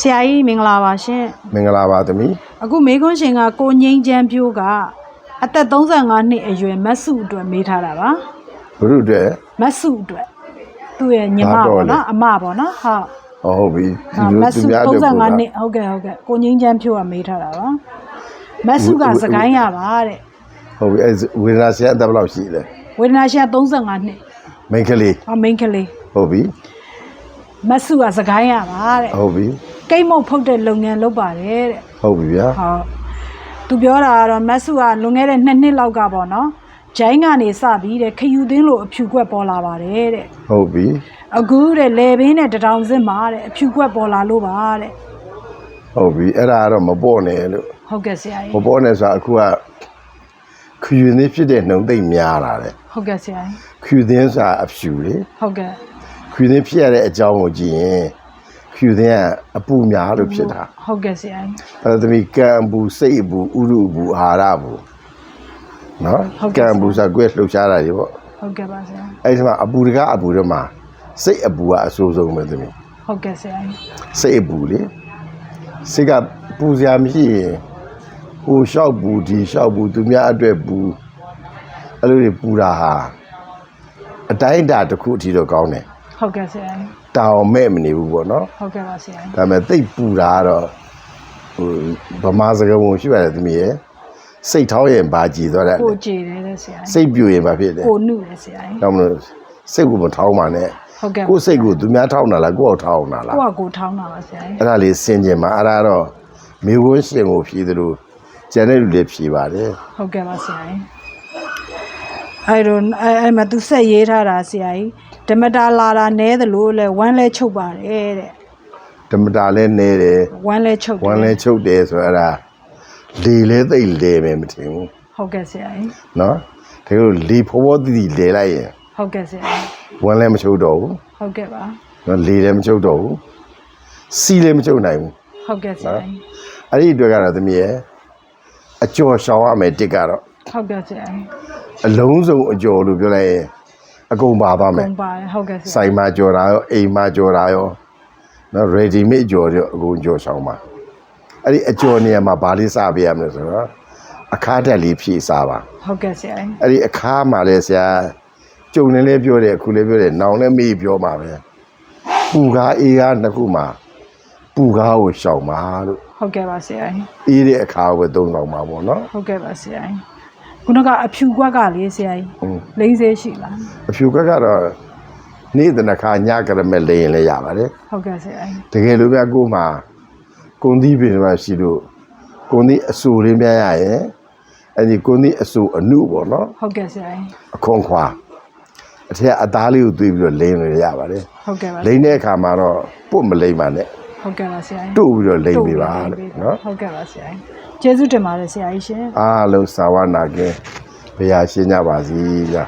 ဆရာကြီးမင်္ဂလာပါရှင်မင်္ဂလာပါသမီးအခုမေခွန်းရှင်ကကိုငိမ့်ချမ်းပြိုးကအသက်35နှစ်အရွယ်မတ်စုအတွက်မေးထားတာပါဘုရုအတွက်မတ်စုအတွက်သူ့ရဲ့ညီမဘာတော့ပေါ့လဲနော်အမပေါ့နော်ဟုတ်ဟောဟုတ်ပြီဟာမတ်စုအတွက်ပို့တာ35နှစ်ဟုတ်ကဲ့ဟုတ်ကဲ့ကိုငိမ့်ချမ်းပြိုးကမေးထားတာပါမတ်စုကဝဝစကိုင်းရပါတဲ့ဟုတ်ပြီအဲဝေဒနာဆရာအသက်ဘယ်လောက်ရှိလဲဝေဒနာရှင်က35နှစ်မိန်းကလေးဟောမိန်းကလေးဟုတ်ပြီမတ်စုကစကိုင်းရပါတဲ့ဟုတ်ပြီ ကိတ်မုတ်ဖုတ်တဲ့လုပ်ငန်းလုပ်ပါတယ်တဲ့ဟုတ်ပြီဗျာဟုတ်သူပြောတာကတော့မတ်စုကလွန်ခဲ့တဲ့နှစ်နှစ်လောက်ကပေါ့နော်ဂျိုင်းကနေစပြီးတဲ့ခယူသင်းလို့အဖြူကွက်ပေါ်လာပါတယ်တဲ့ဟုတ်ပြီအခုတဲ့လေဘင်းနဲ့တထောင်စစ်မှာတဲ့အဖြူကွက်ပေါ်လာလို့ပါတဲ့ဟုတ်ပြီအဲ့ဒါကတော့မပေါ့နဲ့လို့ဟုတ်ကဲ့ဆရာမကြီးပေါ့နဲ့ဆိုတာအခုကခယူနေဖြစ်တဲ့နှုံသိမ့်များလာတယ်ဟုတ်ကဲ့ဆရာကြီးခယူသင်းဆိုတာအဖြူလေဟုတ်ကဲ့ခယူသင်းဖြစ်ရတဲ့အကြောင်းကိုကြည့်ရင် ခယူသင်းကအပူများလို့ဖြစ်တာဟုတ်ကဲ့ဆရာကြီးအဲ့ဒါသမီးကံဘူးစိတ်ဘူးဥရုဘူးအာဟာရဘူးနော်ဟုတ်ကဲ့ကံဘူးဆိုတာကိုယ်လှုပ်ရှားတာတွေပေါ့ဟုတ်ကဲ့ပါဆရာအဲ့ဒီမှာအပူတကအပူတွေမှာစိတ်အပူကအဆိုးဆုံးပဲသမီးဟုတ်ကဲ့ဆရာကြီးစိတ်အပူလေစိတ်ကပူစရာမရှိရင်ဟိုလျှောက်ပူဒီလျှောက်ပူသူများအတွက်ပူအဲ့လိုတွေပူတာဟာအတိုင်းအတာတစ်ခုအထိတော့ကောင်းတယ် ဟုတ်ကဲ့ဆရာကြီးတောင်မဲ့မနေဘူးပေါ့နော်ဟုတ်ကဲ့ပါဆရာကြီးဒါပေမဲ့သိပ်ပူတာကတော့ဟိုဗမာစကားဝင်ရှိပါတယ်သမီးရဲ့စိတ်ထောင်းရင်ဘာကြည်သွားတယ်ကိုကြည်တယ်တဲ့ဆရာကြီးစိတ်ပြူရင်ဘာဖြစ်လဲကိုနုတယ်ဆရာကြီးဒါမလို့စိတ်ကိုမထောင်းပါနဲ့ဟုတ်ကဲ့ကိုယ်စိတ်ကိုသူများထောင်းတာလားကိုယ့်ကိုထောင်းတာလားကိုကကိုထောင်းတာပါဆရာကြီးအဲ့ဒါလေးစင်ကြင်မှာအဲ့ဒါတော့မိဝန်းရှင်ကိုဖြည်သလိုကျန်တဲ့လူတွေဖြည်ပါတယ်ဟုတ်ကဲ့ပါဆရာကြီးအဲ့တော့အဲ့အဲ့မှာသူဆက်ရေးထားတာဆရာကြီး ဓမ္မတာလာတာနဲသလိုလဲဝမ်းလဲချုပ်ပါတယ်တဲ့ဓမ္မတာလည်းနေတယ်ဝမ်းလဲချုပ်တယ်ဝမ်းလည်းချုပ်တယ်ဆိုတော့အဲ့ဒါလေလဲသိပ်လေမယ်မထင်ဘူးဟုတ်ကဲ့ဆရာကြီးနော်ဒါကြောင့်လေဖောဖောတီတီလေလိုက်ရင်ဟုတ်ကဲ့ဆရာကြီးဝမ်းလည်းမချုပ်တော့ဘူးဟုတ်ကဲ့ပါနော်လေလည်းမချုပ်တော့ဘူးစီလည်းမချုပ်နိုင်ဘူးဟုတ်ကဲ့ဆရာကြီးအဲ့ဒီအတွက်ကတော့သမီးရဲ့အကျော်ရှောင်ရမယ်တစ်ကတော့ဟုတ်ကဲ့ဆရာကြီးအလုံးစုံအကျော်လို့ပြောလိုက်ရင် အကုန်ပါသွားမယ်ကုန်ပါတယ်ဟုတ်ကဲ့ဆရာဆိုင်မှာကြော်တာရောအိမ်မှာကြော်တာရောနော် ready made ကြော်ရောအကုန်ကြော်ဆောင်ပါအဲ့ဒီအကျော်နေရာမှာဘာလေးစားပေးရမလဲဆိုတော့အခါတက်လေးဖြည့်စားပါဟုတ်ကဲ့ဆရာကြီးအဲ့ဒီအခါမှာလဲဆရာကြုံနေလဲပြောတယ်အခုလဲပြောတယ်နောင်လဲမေးပြောမှာပဲပူကားအေးကားနှစ်ခုမှာပူကားကိုရှောင်ပါလို့ဟုတ်ကဲ့ပါဆရာကြီးအေးတဲ့အခါကိုပဲသုံးဆောင်ပါပေါ့နော်ဟုတ်ကဲ့ပါဆရာကြီးခုနကအဖြူကွက်ကလေးဆရာကြီးอืม လိမ့်သေးရှိလားအဖြူကကတော့နေ့တနခါညကရမဲ့လေရင်လည်းရပါတယ်ဟုတ်ကဲ့ဆရာကြီးတကယ်လို့များကို့မှာကုံသီးပင်မှာရှိလို့ကုံသီးအဆူလေးများရရင်အဲ့ဒီကုံသီးအဆူအနုပေါ့နော်ဟုတ်ကဲ့ဆရာကြီးအခွန်ခွာအထက်အသားလေးကိုသွေးပြီးတော့လိမ့်လို့ရပါတယ်ဟုတ်ကဲ့ပါလိမ့်တဲ့အခါမှာတော့ပုတ်မလိမ့်ပါနဲ့ဟုတ်ကဲ့ပါဆရာကြီးတို့ပြီးတော့လိမ့်ပေးပါလို့နော်ဟုတ်ကဲ့ပါဆရာကြီးကျေးဇူးတင်ပါတယ်ဆရာကြီးရှင်အားလုံးစာဝနာကင်း ဘုရားရှင်းကြပါစီဗျာ